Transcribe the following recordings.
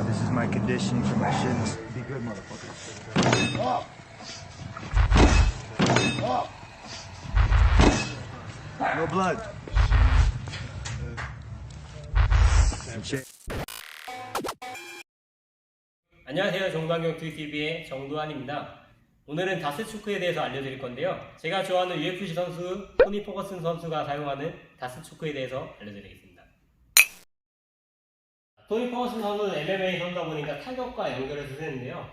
Uh, this is my conditioning for my shins. Be good, motherfucker. No blood. 안녕하세요. 정관경 TV의 정도환입니다. 오늘은 다스 초크에 대해서 알려드릴 건데요. 제가 좋아하는 UFC 선수 토니 포거슨 선수가 사용하는 다스 초크에 대해서 알려드리겠습니다. 토니 포거슨 선수는 MMA 선수다 보니까 타격과 연결해서 쓰는데요.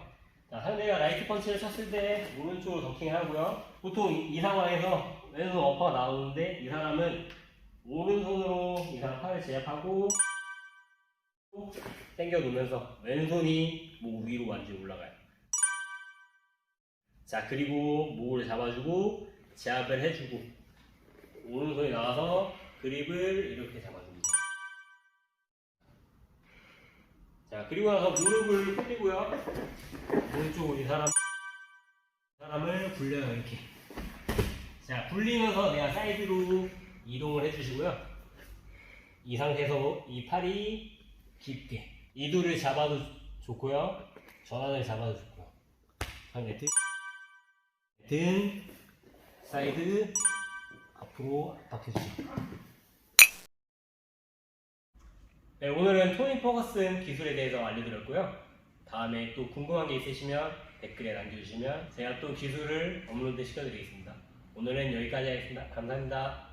자, 상대가 라이트 펀치를 쳤을 때 오른쪽으로 더킹을 하고요. 보통 이, 이 상황에서 왼손 어퍼가 나오는데 이 사람은 오른손으로 이 사람 팔을 제압하고 당겨 놓으면서 왼손이 목 위로 완전히 올라가요. 자 그리고 목을 잡아주고 제압을 해주고 오른손이 나와서 그립을 이렇게 잡아줍니다. 자 그리고 나서 무릎을 굴리고요. 오른쪽으로 이 사람 사람을 굴려요 이렇게. 자 굴리면서 내가 사이드로 이동을 해주시고요. 이 상태에서 이 팔이 깊게 이두를 잡아도 좋고요 전환을 잡아도 좋고요 상대 등, 등 사이드 앞으로 압박해주죠 네, 오늘은 토니 퍼거슨 기술에 대해서 알려드렸고요. 다음에 또 궁금한 게 있으시면 댓글에 남겨주시면 제가 또 기술을 업로드 시켜드리겠습니다. 오늘은 여기까지 하겠습니다. 감사합니다